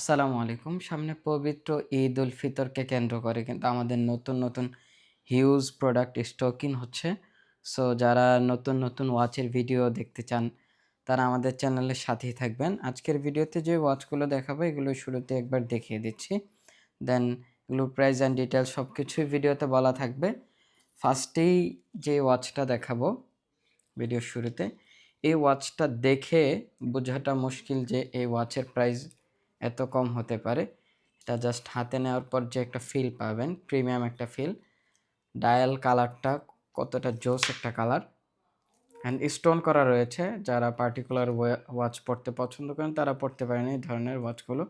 আসসালামু আলাইকুম। সামনে পবিত্র ঈদ উল ফিতরকে কেন্দ্র করে কিন্তু আমাদের নতুন নতুন হিউজ প্রোডাক্ট স্টকিং হচ্ছে। সো যারা নতুন নতুন ওয়াচের ভিডিও দেখতে চান, তারা আমাদের চ্যানেলের সাথেই থাকবেন। আজকের ভিডিওতে যে ওয়াচগুলো দেখাবো, এগুলো শুরুতে একবার দেখিয়ে দিচ্ছি। দেন এগুলো প্রাইস অ্যান্ড ডিটেলস সব কিছুই ভিডিওতে বলা থাকবে। ফার্স্টেই যে ওয়াচটা দেখাবো ভিডিওর শুরুতে, এই ওয়াচটা দেখে বোঝাটা মুশকিল যে এই ওয়াচের প্রাইস এত কম হতে পারে। এটা জাস্ট হাতে নেওয়ার পর যে একটা ফিল পাবেন প্রিমিয়াম একটা ফিল ডায়াল কালারটা কতটা জোস একটা কালার অ্যান্ড স্টোন করা রয়েছে। যারা পার্টিকুলার ওয়াচ পড়তে পছন্দ করেন, তারা পড়তে পারেন এই ধরনের ওয়াচগুলো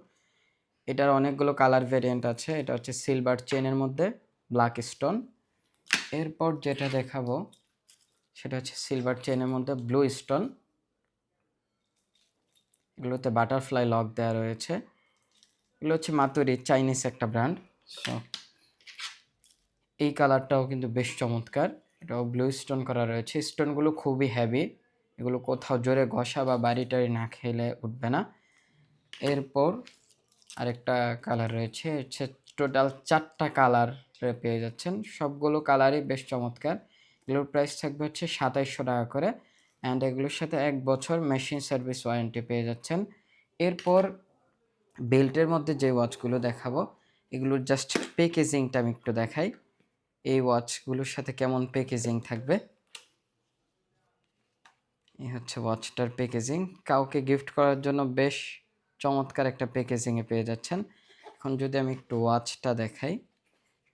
এটার অনেকগুলো কালার ভেরিয়েন্ট আছে। এটা হচ্ছে সিলভার চেনের মধ্যে ব্ল্যাক স্টোন এরপর যেটা দেখাবো, সেটা হচ্ছে সিলভার চেনের মধ্যে ব্লু স্টোন এগুলোতে বাটারফ্লাই লক দেওয়া রয়েছে। এগুলো হচ্ছে মাতুরি চাইনিজ একটা ব্র্যান্ড সো এই কালারটাও কিন্তু বেশ চমৎকার। এটাও ব্লু স্টোন করা রয়েছে। স্টোনগুলো খুবই হ্যাভি এগুলো কোথাও জোরে ঘষা বা বাড়ি টাড়ি না খেলে উঠবে না। এরপর আরেকটা কালার রয়েছে, হচ্ছে টোটাল চারটা কালার পেয়ে যাচ্ছেন। সবগুলো কালারই বেশ চমৎকার। এগুলোর প্রাইস থাকবে হচ্ছে সাতাইশশো টাকা করে। অ্যান্ড এগুলোর সাথে এক বছর মেশিন সার্ভিস ওয়ারেন্টি পেয়ে যাচ্ছেন। এরপর বেল্টের মধ্যে যে ওয়াচগুলো দেখাবো, এগুলোর জাস্ট প্যাকেজিংটা আমি একটু দেখাই। এই ওয়াচগুলোর সাথে কেমন প্যাকেজিং থাকবে? এই হচ্ছে ওয়াচটার প্যাকেজিং কাউকে গিফট করার জন্য বেশ চমৎকার একটা প্যাকেজিংয়ে পেয়ে যাচ্ছেন। এখন যদি আমি একটু ওয়াচটা দেখাই,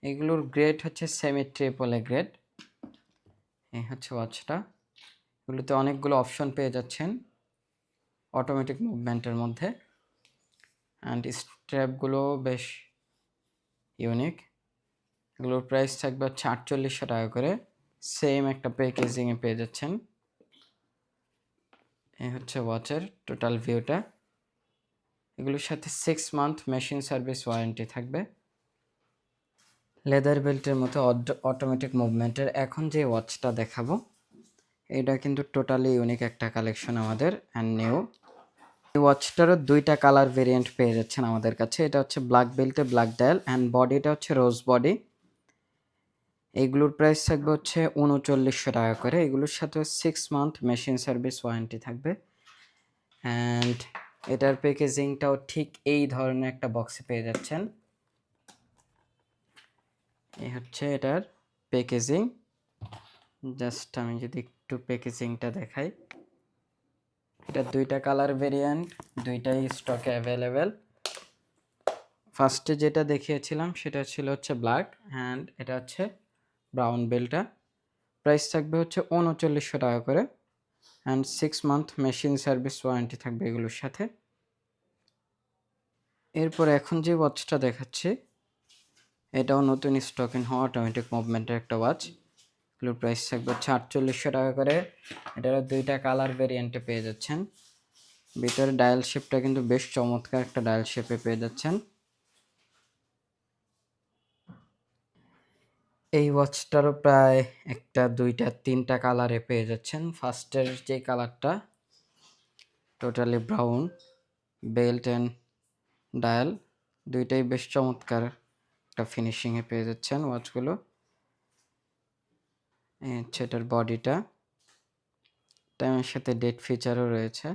এগুলোর গ্রেড হচ্ছে সেমি ট্রিপলে গ্রেড এই হচ্ছে ওয়াচটা এগুলোতে অনেকগুলো অপশন পেয়ে যাচ্ছেন অটোমেটিক মুভমেন্টের মধ্যে। অ্যান্ড স্ট্র্যাপগুলো বেশ ইউনিক এগুলোর প্রাইস থাকবে হচ্ছে আটচল্লিশশো টাকা করে। সেম একটা প্যাকেজিংয়ে পেয়ে যাচ্ছেন। এই হচ্ছে ওয়াচের টোটাল ভিউটা এগুলোর সাথে six month machine service warranty থাকবে। লেদার বেল্টের মতো অটোমেটিক মুভমেন্টের এখন যে ওয়াচটা দেখাবো এটা কিন্তু টোটালি ইউনিক একটা কালেকশন আমাদের অ্যান্ড নিউ এই ওয়াচটারও দুইটা কালার ভেরিয়েন্ট পেয়ে যাচ্ছেন আমাদের কাছে। এটা হচ্ছে ব্ল্যাক বেল্টে ব্ল্যাক ডায়াল অ্যান্ড বডিটা হচ্ছে রোজ বডি এইগুলোর প্রাইস থাকবে হচ্ছে উনচল্লিশশো টাকা করে। এগুলোর সাথে six month machine service warranty থাকবে। অ্যান্ড এটার প্যাকেজিংটাও ঠিক এই ধরনের একটা বক্সে পেয়ে যাচ্ছেন। এই হচ্ছে এটার প্যাকেজিং জাস্ট আমি যদি একটু প্যাকেজিংটা দেখাই। এটা দুইটা কালার ভেরিয়েন্ট দুইটাই স্টকে অ্যাভেলেবেল ফার্স্টে যেটা দেখিয়েছিলাম, সেটা ছিল হচ্ছে ব্ল্যাক অ্যান্ড এটা হচ্ছে ব্রাউন বেলটা প্রাইস থাকবে হচ্ছে উনচল্লিশশো টাকা করে। And six month machine service warranty থাকবে এগুলোর সাথে। এরপর এখন যে ওয়াচটা দেখাচ্ছি, এটাও নতুন স্টকিং হওয়া অটোমেটিক মুভমেন্টের একটা ওয়াচ এগুলোর প্রাইস থাকবে হচ্ছে আটচল্লিশশো টাকা করে। এটারও দুইটা কালার ভেরিয়েন্টে পেয়ে যাচ্ছেন। ভিতরে ডায়াল শেপটা কিন্তু বেশ চমৎকার একটা ডায়াল শেপে পেয়ে যাচ্ছেন। এই ওয়াচটারও প্রায় একটা, দুইটা, তিনটা কালারে পেয়ে যাচ্ছেন। ফার্স্টের যে কালারটা totally brown belt and dial দুইটাই বেশ চমৎকার একটা ফিনিশিংয়ে পেয়ে যাচ্ছেন ওয়াচগুলো হচ্ছে এটার বডিটা। টাইমের সাথে ডেট ফিচারও রয়েছে।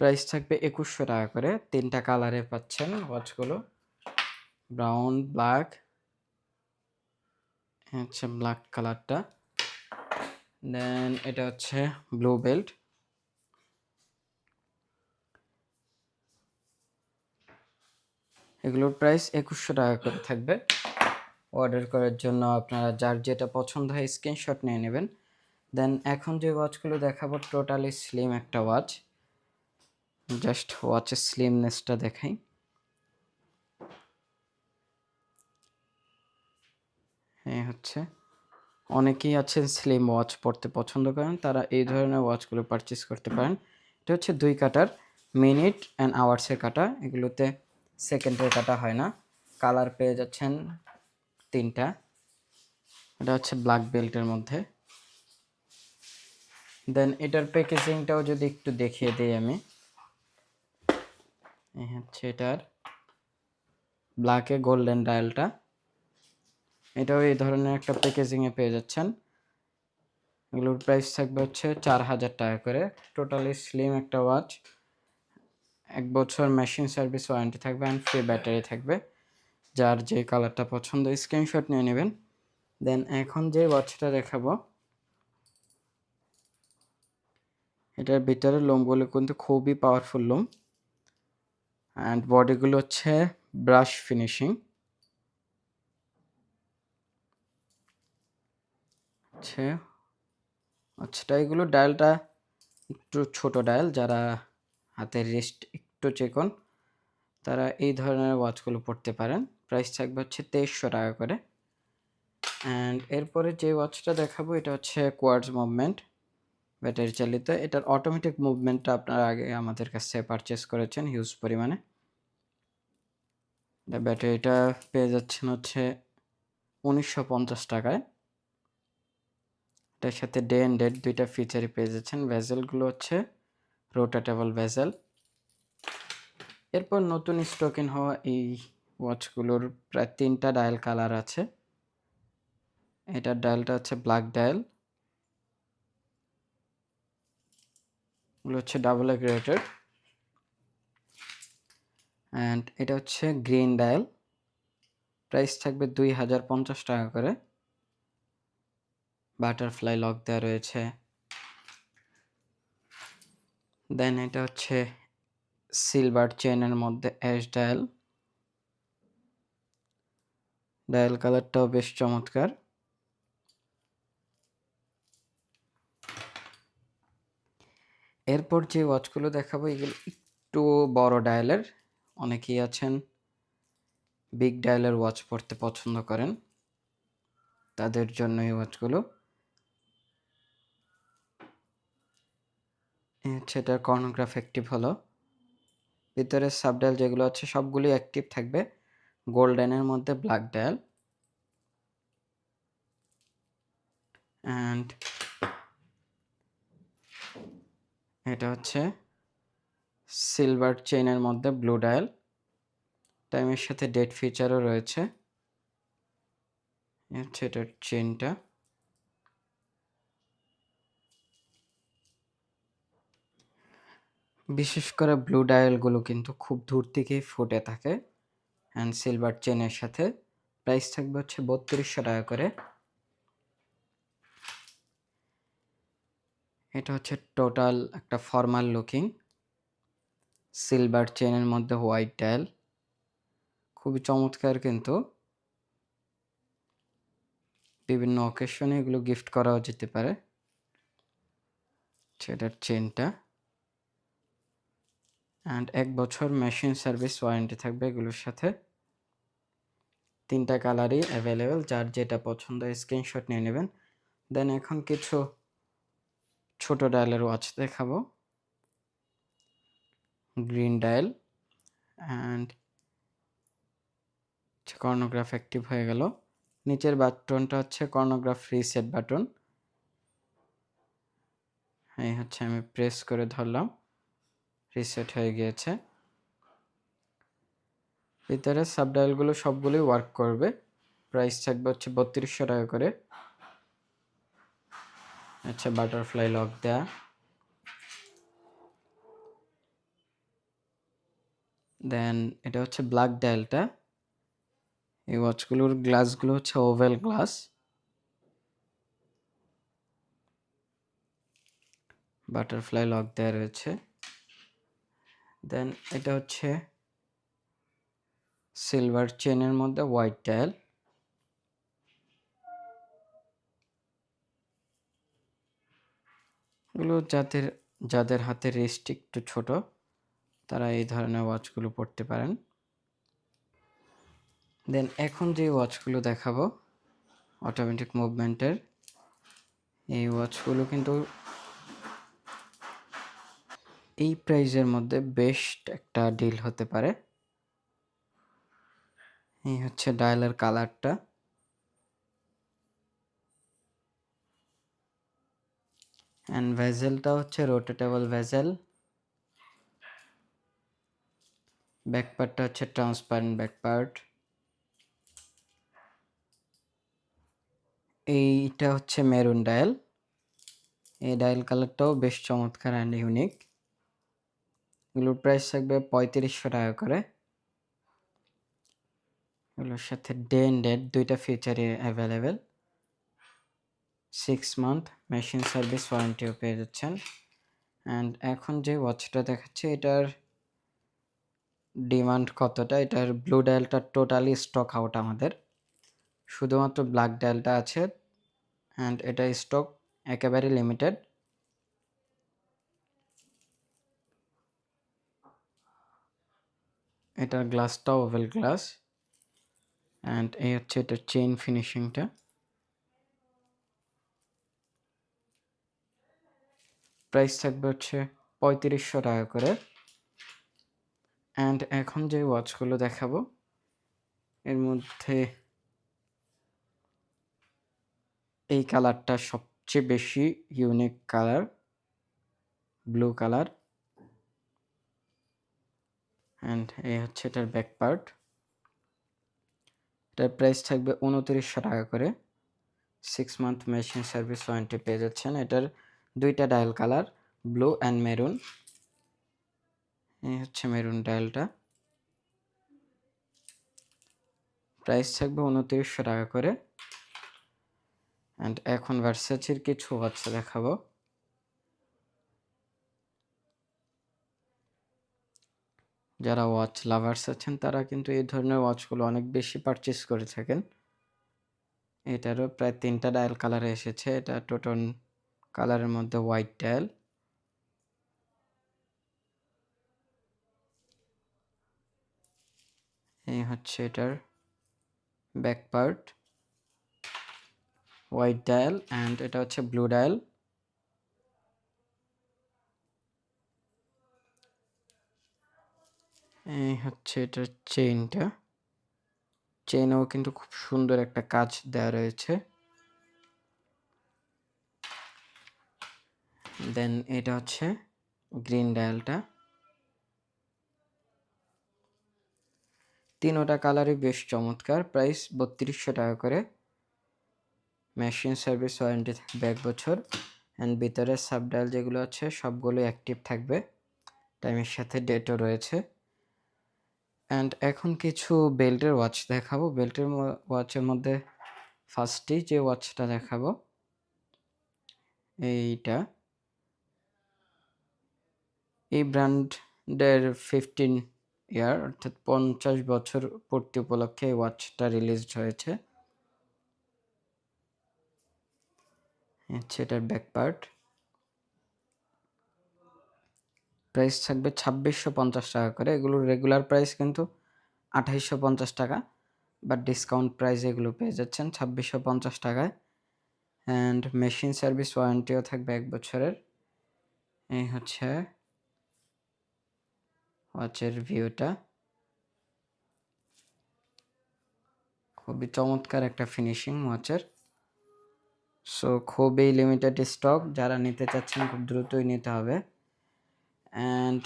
প্রাইস থাকবে একুশশো টাকা করে। তিনটা কালারে পাচ্ছেন ওয়াচগুলো ব্রাউন ব্ল্যাক হচ্ছে ব্ল্যাক কালারটা দেন এটা হচ্ছে ব্লু বেল্ট এগুলোর প্রাইস একুশশো টাকা করে থাকবে। অর্ডার করার জন্য আপনারা যার যেটা পছন্দ হয় স্ক্রিনশট নিয়ে নেবেন। দেন এখন যে ওয়াচগুলো দেখাবো টোটালি স্লিম একটা ওয়াচ জাস্ট ওয়াচের স্লিমনেসটা দেখাই। এই হচ্ছে। অনেকেই আছেন স্লিম ওয়াচ পড়তে পছন্দ করেন, তারা এই ধরনের ওয়াচগুলো পারচেস করতে পারেন। এটা হচ্ছে দুই কাটার মিনিট অ্যান্ড আওয়ার্সের কাটা। এগুলোতে সেকেন্ডের কাটা হয় না। কালার পেয়ে যাচ্ছেন তিনটা। এটা হচ্ছে ব্ল্যাক বেল্টের মধ্যে। দেন এটার প্যাকেজিংটাও যদি একটু দেখিয়ে দিই আমি। হচ্ছে এটার ব্ল্যাকে গোল্ডেন ডায়ালটা এটাও এই ধরনের একটা প্যাকেজিংয়ে পেয়ে যাচ্ছেন। এগুলোর প্রাইস থাকবে হচ্ছে চার হাজার টাকা করে। টোটালি স্লিম একটা ওয়াচ এক বছর মেশিন সার্ভিস ওয়ারেন্টি থাকবে অ্যান্ড ফ্রি ব্যাটারি থাকবে। যার যে কালারটা পছন্দ স্ক্রিনশট নিয়ে নেবেন। দেন এখন যে ওয়াচটা দেখাবো, এটার ভিতরে লোমগুলো কিন্তু খুবই পাওয়ারফুল লোম। অ্যান্ড বডিগুলো হচ্ছে ব্রাশ ফিনিশিং আচ্ছা আচ্ছা এগুলো ডায়ালটা একটু ছোট ডায়াল যারা হাতের রেস্ট একটু চেকন তারা এই ধরনের ওয়াচগুলো পড়তে পারেন। প্রাইস থাকবে হচ্ছে তেইশশো টাকা করে। অ্যান্ড এরপরে যে ওয়াচটা দেখাবো, এটা হচ্ছে কোয়ার্ডস মুভমেন্ট ব্যাটারি চালিত। এটার অটোমেটিক মুভমেন্টটা আপনারা আগে আমাদের কাছ থেকে পারচেস করেছেন হিউজ পরিমাণে। ব্যাটারিটা পেয়ে যাচ্ছেন হচ্ছে উনিশশো পঞ্চাশ টাকায়। এটার সাথে ডে অ্যান্ড ডেট দুইটা ফিচারই পেয়ে যাচ্ছেন। ভেজেলগুলো হচ্ছে রোটাটেবল ভেজেল এরপর নতুন স্টকিং হওয়া এই ওয়াচগুলোর প্রায় তিনটা ডায়াল কালার আছে। এটার ডায়ালটা হচ্ছে ব্ল্যাক ডায়াল হচ্ছে ডাবল গ্রেটেড অ্যান্ড এটা হচ্ছে গ্রিন ডায়াল প্রাইস থাকবে দুই হাজার পঞ্চাশ টাকা করে। বাটারফ্লাই লক দেওয়া রয়েছে। দেন এটা হচ্ছে সিলভার চেনের মধ্যে অ্যাশ ডায়াল ডায়াল কালারটাও বেশ চমৎকার। এরপর যে ওয়াচগুলো দেখাবো, এগুলো একটু বড় ডায়ালের অনেকেই আছেন বিগ ডায়ালের ওয়াচ পড়তে পছন্দ করেন। তাদের জন্য এই ওয়াচগুলো এটার কর্নোগ্রাফ অ্যাক্টিভ হলো। ভিতরে সাবডায়াল যেগুলো আছে সবগুলি অ্যাক্টিভ থাকবে। গোল্ডেনের মধ্যে ব্ল্যাক ডায়াল অ্যান্ড এটা হচ্ছে সিলভার চেইনের মধ্যে ব্লু ডায়াল টাইমের সাথে ডেট ফিচারও রয়েছে। হচ্ছে এটার চেনটা বিশেষ করে ব্লু ডায়ালগুলো কিন্তু খুব দূর থেকেই ফুটে থাকে অ্যান্ড সিলভার চেনের সাথে। প্রাইস থাকবে হচ্ছে বত্রিশশো টাকা করে। এটা হচ্ছে টোটাল একটা ফর্মাল লুকিং সিলভার চেনের মধ্যে হোয়াইট ডায়াল খুবই চমৎকার কিন্তু। বিভিন্ন অকেশনে এগুলো গিফট করাও যেতে পারে। সেটার চেনটা অ্যান্ড এক বছর মেশিন সার্ভিস ওয়ারেন্টি থাকবে এগুলোর সাথে। তিনটা কালারই অ্যাভেলেবেল যার যেটা পছন্দ স্ক্রিনশট নিয়ে নেবেন। দেন এখন কিছু ছোট ডায়ালের ওয়াচ দেখাবো। Green dial and chronograph active হয়ে গেল। নিচের বাটনটা হচ্ছে কর্নোগ্রাফ রিসেট বাটন এই হচ্ছে আমি প্রেস করে ধরলাম। রিসেট হয়ে গিয়েছে। ভিতরে সাবডাইলগুলো সবগুলোই ওয়ার্ক করবে। প্রাইস থাকবে হচ্ছে বত্রিশশো টাকা করে। আচ্ছা বাটারফ্লাই লক দেয়া। দেন এটা হচ্ছে ব্ল্যাক ডায়ালটা এই ওয়াচগুলোর গ্লাসগুলো হচ্ছে ওভেল গ্লাস বাটারফ্লাই লক দেওয়া রয়েছে। দেন এটা হচ্ছে সিলভার চেনের মধ্যে হোয়াইট ডায়াল এগুলো যাদের যাদের হাতে রেস্ট একটু ছোট, তারা এই ধরনের ওয়াচগুলো পড়তে পারেন। দেন এখন যে ওয়াচগুলো দেখাবো অটোমেটিক মুভমেন্টের এই ওয়াচগুলো কিন্তু এই প্রাইজের মধ্যে বেস্ট একটা ডিল হতে পারে। এই হচ্ছে ডায়ালের কালারটা অ্যান্ড ভেজেলটা হচ্ছে রোটেটেবল ভেজেল ব্যাক পার্টটা হচ্ছে ট্রান্সপারেন্ট ব্যাক পার্ট এইটা হচ্ছে মেরুন ডায়াল এই ডায়াল কালারটাও বেশ চমৎকার অ্যান্ড ইউনিক এগুলোর প্রাইস থাকবে পঁয়ত্রিশশো টাকা করে। এগুলোর সাথে ডে অ্যান্ড ডেট দুইটা ফিচারই available six month machine service ওয়ারেন্টিও পেয়ে যাচ্ছেন। অ্যান্ড এখন যে ওয়াচটা দেখাচ্ছে, এটার ডিমান্ড কতটা? এটার ব্লু ডায়ালটা টোটালি স্টক আউট আমাদের। শুধুমাত্র ব্ল্যাক ডায়ালটা আছে। অ্যান্ড এটা স্টক একেবারে লিমিটেড এটার গ্লাসটাও ওভেল গ্লাস। অ্যান্ড এই হচ্ছে এটার চেইন ফিনিশিংটা প্রাইস থাকবে হচ্ছে পঁয়ত্রিশশো টাকা করে। অ্যান্ড এখন যে ওয়াচগুলো দেখাবো, এর মধ্যে এই কালারটা সবচেয়ে বেশি unique colour blue colour and এই হচ্ছে এটার ব্যাক পার্ট এটার প্রাইস থাকবে উনত্রিশশো টাকা করে। Six month machine service warranty পেয়ে যাচ্ছেন। এটার দুইটা dial colour blue and maroon এই হচ্ছে মেরুন ডায়ালটা প্রাইস থাকবে উনত্রিশশো টাকা করে। অ্যান্ড এখন ভার্সাচির কিছু ওয়াচ দেখাবো। যারা ওয়াচ লাভার্স আছেন, তারা কিন্তু এই ধরনের ওয়াচগুলো অনেক বেশি পারচেস করে থাকেন। এটারও প্রায় তিনটা ডায়াল কালারে এসেছে। এটা টোটন কালারের মধ্যে হোয়াইট ডায়াল এই হচ্ছে এটার back part white dial and এটা হচ্ছে ব্লু ডায়াল এই হচ্ছে এটার চেইনটা চেইনেও কিন্তু খুব সুন্দর একটা কাজ দেওয়া রয়েছে। দেন এটা হচ্ছে গ্রিন ডায়ালটা তিনোটা কালারই বেশ চমৎকার। প্রাইস বত্রিশশো টাকা করে। মেশিন সার্ভিস ওয়ারেন্টি থাকবে এক বছর। অ্যান্ড ভিতরে সাব ডায়াল যেগুলো আছে সবগুলো অ্যাক্টিভ থাকবে। টাইমের সাথে ডেটও রয়েছে। অ্যান্ড এখন কিছু বেল্টের ওয়াচ দেখাবো। বেল্টের ওয়াচের মধ্যে ফার্স্টেই যে ওয়াচটা দেখাবো, এইটা। এই ব্র্যান্ডের ফিফটিন ইয়ার অর্থাৎ পঞ্চাশ বছর পূর্তি উপলক্ষে এই ওয়াচটা রিলিজড হয়েছে। হচ্ছে এটার ব্যাক পার্ট প্রাইস থাকবে ছাব্বিশশো পঞ্চাশ টাকা করে। এগুলোর রেগুলার প্রাইস কিন্তু আঠাইশশো পঞ্চাশ টাকা বাট ডিসকাউন্ট প্রাইস এগুলো পেয়ে যাচ্ছেন ছাব্বিশশো পঞ্চাশ টাকায়। অ্যান্ড মেশিন সার্ভিস ওয়ারেন্টিও থাকবে এক বছরের। এই হচ্ছে ওয়াচের ভিউটা খুবই চমৎকার একটা ফিনিশিং ওয়াচের সো খুবই লিমিটেড স্টক যারা নিতে চাচ্ছেন খুব দ্রুতই নিতে হবে। অ্যান্ড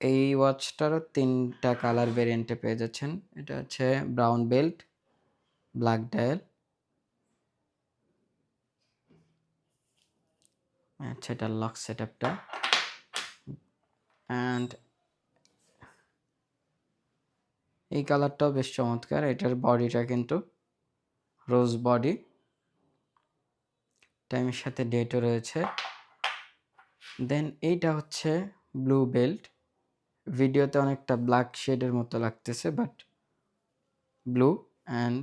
এই ওয়াচটারও তিনটা কালার ভেরিয়েন্টে পেয়ে যাচ্ছেন। এটা হচ্ছে ব্রাউন বেল্ট ব্ল্যাক ডায়াল আচ্ছা এটা লক সেট আপটা অ্যান্ড এই কালারটাও বেশ চমৎকার, এটার বডিটা কিন্তু রোজ বডি টাইমের সাথে ডেটও রয়েছে। দেন এইটা হচ্ছে ব্লু বেল্ট ভিডিওতে অনেকটা ব্ল্যাক শেডের মতো লাগতেছে বাট ব্লু অ্যান্ড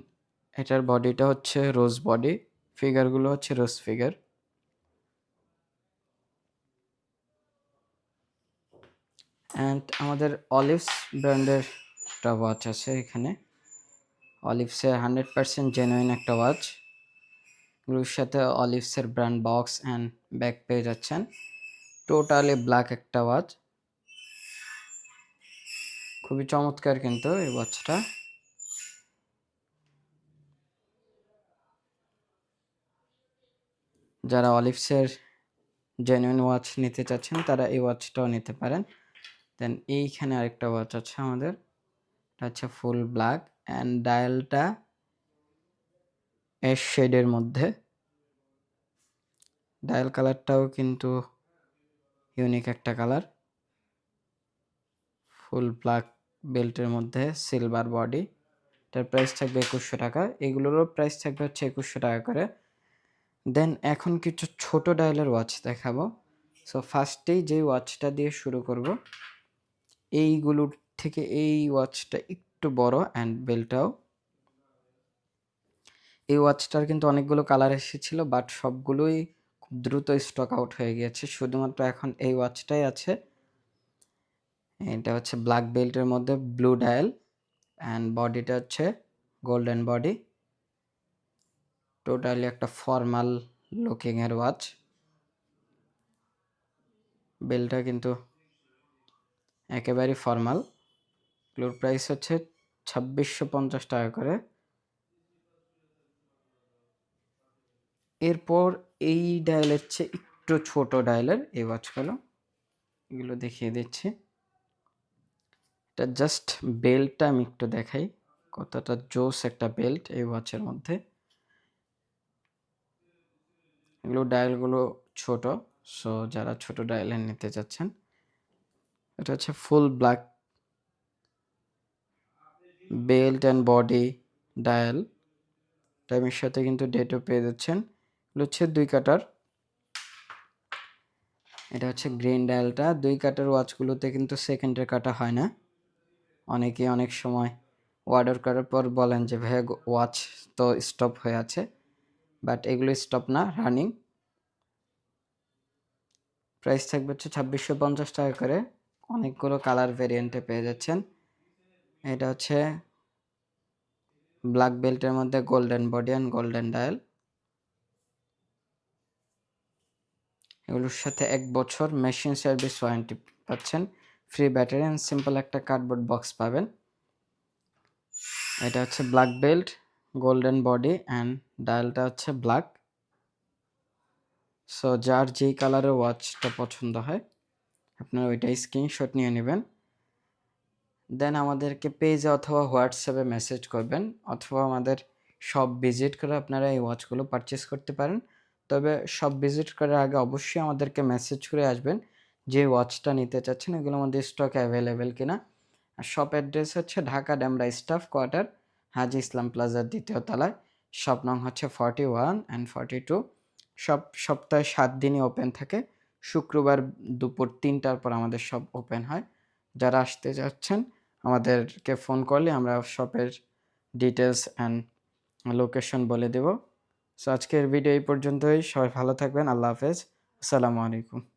এটার বডিটা হচ্ছে রোজ বডি ফিগারগুলো হচ্ছে রোজ ফিগার অ্যান্ড আমাদের অলিভস ব্র্যান্ডের একটা ওয়াচ আছে এখানে। অলিভসের হান্ড্রেড পার্সেন্ট জেনুইন একটা ওয়াচ এগুলোর সাথে অলিভসের ব্র্যান্ড বক্স অ্যান্ড ব্যাগ পেয়ে যাচ্ছেন। টোটালি ব্ল্যাক একটা ওয়াচ। খুবই চমৎকার কিন্তু এই ওয়াচটা। যারা অলিভসের জেনুইন ওয়াচ নিতে চাচ্ছেন, তারা এই ওয়াচটাও নিতে পারেন। দেন এইখানে আরেকটা ওয়াচ আছে আমাদের। এটা হচ্ছে ফুল ব্ল্যাক অ্যান্ড ডায়ালটা অ্যাশ শেডের মধ্যে। ডায়াল কালারটাও কিন্তু ইউনিক একটা কালার। ফুল ব্ল্যাক বেল্টের মধ্যে সিলভার বডি। এটার প্রাইস থাকবে একুশশো টাকা। এগুলোরও প্রাইস থাকবে হচ্ছে একুশশো টাকা করে। দেন এখন কিছু ছোট ডায়ালের ওয়াচ দেখাবো। সো ফার্স্টেই যে ওয়াচটা দিয়ে শুরু করব, এইগুলোর থেকে এই ওয়াচটা একটু বড় অ্যান্ড বেলটাও এই ওয়াচটার কিন্তু অনেকগুলো কালার এসেছিল, বাট সবগুলোই দ্রুত স্টক আউট হয়ে গিয়েছে। শুধুমাত্র এখন এই ওয়াচটাই আছে। এটা হচ্ছে ব্ল্যাক বেল্টের মধ্যে ব্লু ডায়াল অ্যান্ড বডিটা হচ্ছে গোল্ডেন বডি টোটালি একটা ফর্মাল লুকিংয়ের ওয়াচ বেলটা কিন্তু একেবারেই ফর্মাল এগুলোর প্রাইস হচ্ছে ছাব্বিশশো পঞ্চাশ টাকা করে। এরপর এই ডায়ালের চেয়ে একটু ছোট ডায়ালের এই ওয়াচগুলো এগুলো দেখিয়ে দিচ্ছি। এটা জাস্ট বেল্টটা আমি একটু দেখাই, কতটা জোস একটা বেল্ট এই ওয়াচের মধ্যে। এগুলো ডায়ালগুলো ছোট সো যারা ছোট ডায়ালের নিতে যাচ্ছেন এটা হচ্ছে full black belt and body dial টাইমের সাথে কিন্তু ডেটও পেয়ে যাচ্ছেন। হচ্ছে দুই কাটার। এটা হচ্ছে গ্রিন ডায়ালটা। দুই কাটার ওয়াচগুলোতে কিন্তু সেকেন্ডের কাটা হয় না। অনেকে অনেক সময় অর্ডার করার পর বলেন যে ভাই ওয়াচ তো স্টপ হয়ে আছে। বাট এগুলো স্টপ না, রানিং। প্রাইস থাকবে হচ্ছে ছাব্বিশশো পঞ্চাশ টাকা করে। অনেকগুলো কালার ভেরিয়েন্টে পেয়ে যাচ্ছেন। এটা হচ্ছে ব্ল্যাক বেল্টের মধ্যে golden body and golden dial. এগুলোর সাথে এক বছর মেশিন সার্ভিস ওয়ারেন্টি পাচ্ছেন। ফ্রি ব্যাটারি অ্যান্ড সিম্পল একটা কার্ডবোর্ড বক্স পাবেন। এটা হচ্ছে black belt golden body and ডায়ালটা হচ্ছে ব্ল্যাক সো যার যেই কালারের ওয়াচটা পছন্দ হয়, আপনারা ওইটাই স্ক্রিনশট নিয়ে নেবেন। দেন আমাদেরকে পেজে অথবা হোয়াটসঅ্যাপে মেসেজ করবেন, অথবা আমাদের সব ভিজিট করে আপনারা এই ওয়াচগুলো পারচেস করতে পারেন। তবে সব ভিজিট করার আগে অবশ্যই আমাদেরকে মেসেজ করে আসবেন যে ওয়াচটা নিতে চাচ্ছেন, এগুলো আমাদের স্টক অ্যাভেলেবেল কিনা। আর শপ অ্যাড্রেস হচ্ছে ঢাকা ড্যামরা স্টাফ কোয়ার্টার হাজি ইসলাম প্লাজার দ্বিতীয় তলায়। শপ নং হচ্ছে forty one and forty two সব সপ্তাহে সাত দিনই ওপেন থাকে। শুক্রবার দুপুর তিনটার পর আমাদের সব ওপেন হয়। যারা আসতে যাচ্ছেন আমাদেরকে ফোন করলে আমরা শপের ডিটেলস অ্যান্ড লোকেশন বলে দেব। সো আজকের ভিডিও এই পর্যন্তই। সবাই ভালো থাকবেন। আল্লাহ হাফেজ। আসসালামু আলাইকুম।